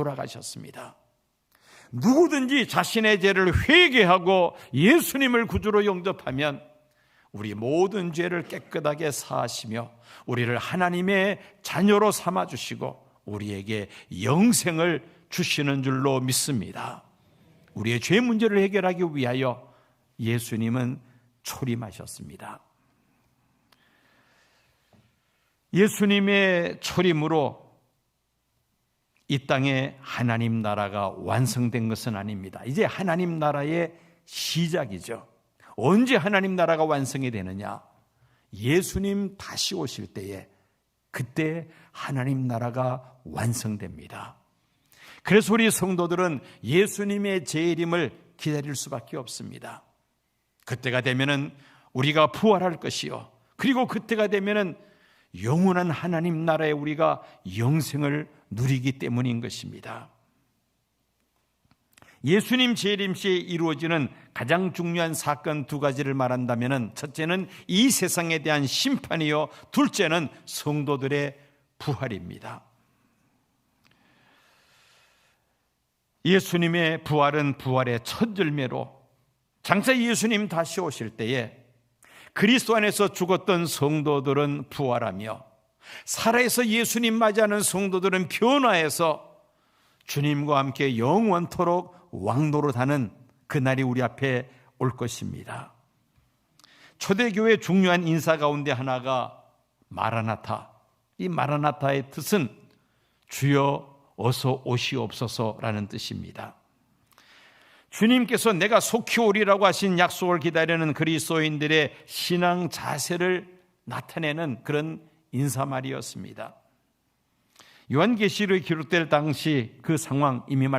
돌아가셨습니다. 누구든지 자신의 죄를 회개하고 예수님을 구주로 영접하면 우리 모든 죄를 깨끗하게 사하시며 우리를 하나님의 자녀로 삼아 주시고 우리에게 영생을 주시는 줄로 믿습니다. 우리의 죄 문제를 해결하기 위하여 예수님은 초림하셨습니다. 예수님의 초림으로 이 땅에 하나님 나라가 완성된 것은 아닙니다. 이제 하나님 나라의 시작이죠. 언제 하나님 나라가 완성이 되느냐? 예수님 다시 오실 때에 그때 하나님 나라가 완성됩니다. 그래서 우리 성도들은 예수님의 재림을 기다릴 수밖에 없습니다. 그때가 되면은 우리가 부활할 것이요. 그리고 그때가 되면은 영원한 하나님 나라에 우리가 영생을 누리기 때문인 것입니다. 예수님 재림 시에 이루어지는 가장 중요한 사건 두 가지를 말한다면 첫째는 이 세상에 대한 심판이요 둘째는 성도들의 부활입니다. 예수님의 부활은 부활의 첫 열매로 장차 예수님 다시 오실 때에 그리스도 안에서 죽었던 성도들은 부활하며 살아서 예수님 맞이하는 성도들은 변화해서 주님과 함께 영원토록 왕노릇하는 그날이 우리 앞에 올 것입니다. 초대교회 중요한 인사 가운데 하나가 마라나타. 이 마라나타의 뜻은 주여 어서 오시옵소서라는 뜻입니다. 주님께서 내가 속히 오리라고 하신 약속을 기다리는 그리스도인들의 신앙 자세를 나타내는 그런 인사말이었습니다. 요한계시록에 기록될 당시 그 상황 이미 말